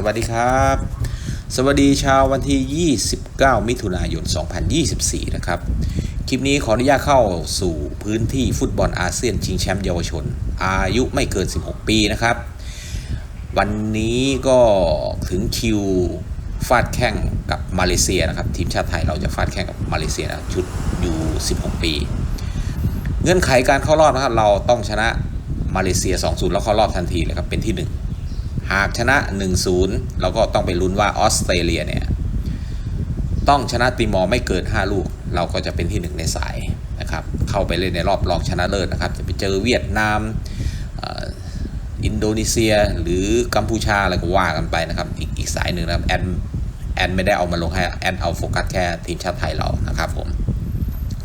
สวัสดีครับ สวัสดีชาววันที่ 29 มิถุนายน 2024 นะครับ คลิปนี้ขออนุญาตเข้าสู่พื้นที่ฟุตบอลอาเซียนชิงแชมป์เยาวชน อายุไม่เกิน 16 ปีนะครับ วันนี้ก็ถึงคิวฟาดแข่งกับมาเลเซียนะครับ ทีมชาติไทยเราจะฟาดแข่งกับมาเลเซียนะชุดอยู่ 16 ปี เงื่อนไขการเข้ารอบนะครับเราต้องชนะมาเลเซีย 2-0 แล้วเข้ารอบทันทีเลยครับเป็นที่ 1 หากชนะ 1-0 เราก็ต้องไปลุ้นว่าออสเตรเลียเนี่ยต้องชนะติมอร์ไม่เกิน 5 ลูก เราก็จะเป็นที่ 1 ในสายนะครับเข้าไปเล่นในรอบรองชนะเลิศนะครับ จะไปเจอเวียดนามอินโดนีเซียหรือกัมพูชาอะไรก็ว่ากันไปนะครับอีกอีกสายหนึ่งนะครับแอนแอนไม่ได้เอามาลงให้แอนเอาโฟกัสแค่ทีมชาติไทยเรานะครับผม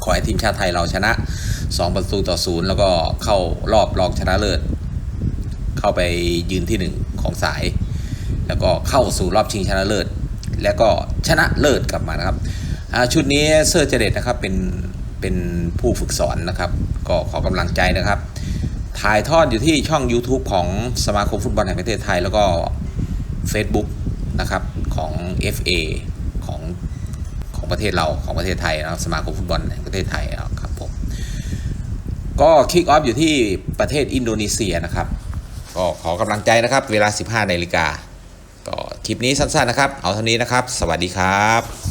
ขอให้ทีมชาติไทยเราชนะ 2 ประตูต่อศูนย์แล้วก็เข้ารอบรองชนะเลิศ เข้าไปยืนที่ 1 ของสาย แล้วก็เข้าสู่รอบชิงชนะเลิศ แล้วก็ชนะเลิศกลับมานะครับชุดนี้เซอร์เจเดตนะครับเป็นเป็นผู้ฝึกสอนนะครับ ก็ขอกำลังใจนะครับ ถ่ายทอดอยู่ที่ช่อง YouTube ของสมาคมฟุตบอลแห่งประเทศไทย แล้วก็ Facebook นะครับของ FA ของของประเทศเราของประเทศไทยนะครับสมาคมฟุตบอลแห่งประเทศไทยนะครับผมก็คิกออฟอยู่ที่ประเทศอินโดนีเซียนะครับ ก็ขอกำลังใจนะครับ เวลา 15นาฬิกาก็คลิปนี้สั้นๆนะครับ เอาเท่านี้นะครับ สวัสดีครับ